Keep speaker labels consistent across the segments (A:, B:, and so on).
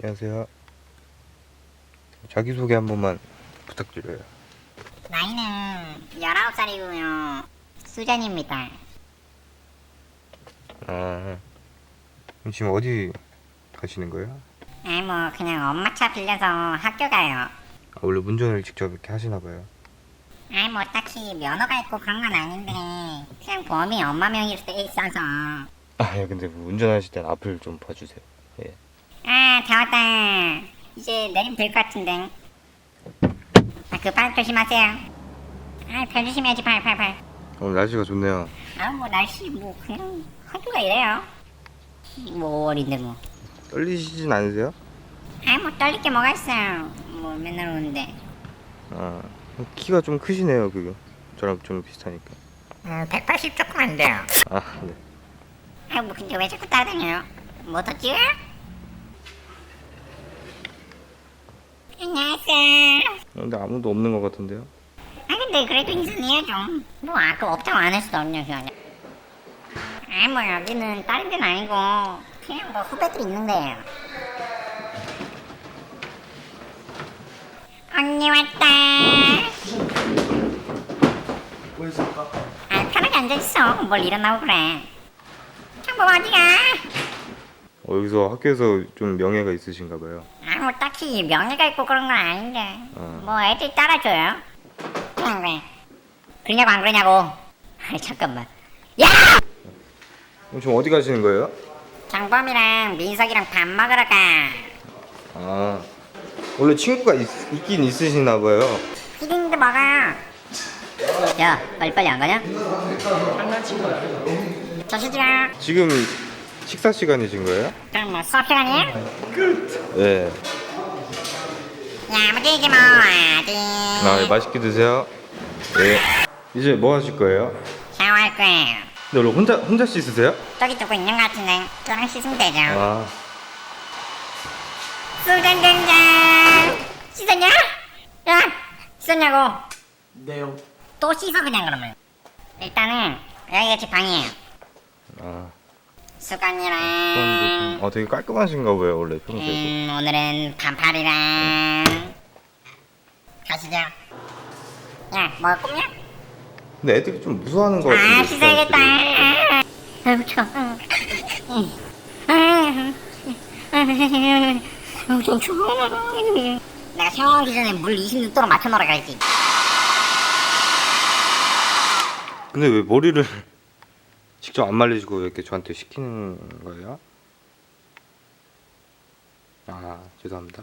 A: 안녕하세요. 자기소개 한 번만 부탁드려요.
B: 나이는 19살이고요. 수전입니다.
A: 아, 그럼 지금 어디 가시는 거예요?
B: 아이 뭐 그냥 엄마 차 빌려서 학교 가요.
A: 아, 원래 운전을 직접 이렇게 하시나 봐요.
B: 아이 뭐 딱히 면허가 있고 그런 건 아닌데 그냥 범이 엄마 명의로 돼 있어서
A: 아, 예, 근데 뭐 운전하실 땐 앞을 좀 봐주세요. 예.
B: 아다 왔다. 이제 내리면 될 것 같은데. 아 그 발 조심하세요. 아 발 조심해야지 발 발 발.
A: 오늘 날씨가 좋네요.
B: 아 뭐 날씨 뭐 그냥 학교가 이래요. 뭐 월인데 뭐.
A: 떨리시진 않으세요?
B: 아이 뭐 떨릴 게 뭐가 있어요. 뭐 맨날 오는데.
A: 아, 키가 좀 크시네요. 그 저랑 좀 비슷하니까.
B: 음, 180 조금 안 돼요.
A: 아, 네.
B: 아이 뭐 근데 왜 자꾸 따라다녀요? 뭐더 찍어요? 안녕하세요.
A: 근데 아무도 없는 것 같은데요?
B: 아 근데 그래도 인사해요 좀. 뭐 아까 업장 안 했어 언니 그냥. 아이 뭐 여기는 다른 데는 아니고 그냥 뭐 후배들 있는데요. 언니 왔다.
C: 뭐 있을까?
B: 아 편하게 앉아 있어. 뭘 일어나고 그래. 창범 어디가?
A: 어, 여기서 학교에서 좀 명예가 있으신가 봐요.
B: 아, 뭐 딱히 명예가 있고 그런 건 아닌데.
A: 어.
B: 뭐 애들이 따라줘요. 그냥 왜? 그러냐고 안 그러냐고. 아이 잠깐만. 야!
A: 그럼 지금 어디 가시는 거예요?
B: 장범이랑 민석이랑 밥 먹으러 가.
A: 아, 원래 친구가 있, 있긴 있으시나 봐요.
B: 히딩도 먹어. 야, 빨리빨리 안 가냐?
C: 장난친 거야.
B: 저 시지가
A: 지금 식사 시간이신 거예요?
B: 그럼 뭐 수업 시간이야?
A: 네.
B: 야무지게 먹어야지.
A: 아, 예, 맛있게 드세요. 네. 이제 뭐 하실 거예요?
B: 샤워할 거예요.
A: 근데 원래 혼자 혼자 씻으세요?
B: 저기 두고 있는 것 같은데 저랑 씻으면 되죠.
A: 아,
B: 수전된장 씻었냐? 야 씻었냐고
C: 네요.
B: 또 씻어 그냥 그러면 일단은 여기가 제 방이에요
A: 아.
B: 수건이랑
A: 어, 되게 깔끔하신가 봐요 원래 평소에도.
B: 음 오늘은 반팔이랑 가시죠 야 뭐 꿈이야?
A: 근데 애들이 좀 무서워하는
B: 거아
A: 같은데.
B: 씻어야겠다
A: 사람들이.
B: 아유 추워 아유 엄청 추워 내가 샤워하기 전에 물 26도로 맞춰 놓으라 가야지
A: 근데 왜 머리를 직접 안 말리시고 이렇게 저한테 시키는 거예요? 아 죄송합니다.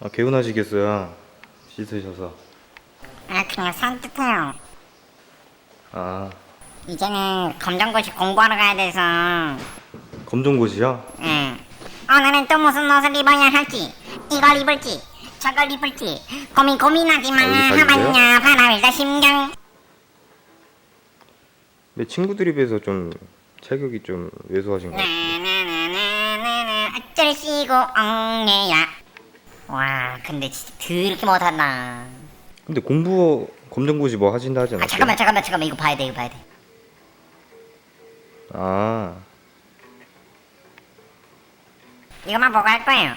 A: 아 개운하시겠어요. 씻으셔서.
B: 아 그냥 산뜻해요
A: 아
B: 이제는 검정고시 공부하러 가야 돼서
A: 검정고시요?
B: 예. 오늘은 또 무슨 옷을 입어야 할지 이걸 입을지 저걸 입을지 고민 고민하지만
A: 아, 여기?
B: 하반야 바라밀다 심경
A: 근데 친구들에 비해서 좀 체격이 좀 왜소하신 것
B: 네.
A: 같아요.
B: 시고 엉해야 와 근데 진짜 더럽게 못한다
A: 근데 공부 검정고시 뭐 하신다 하지
B: 아
A: 않았어요?
B: 잠깐만 잠깐만 잠깐만 이거 봐야 돼 이거 봐야 돼
A: 아
B: 이것만 보고 할 거예요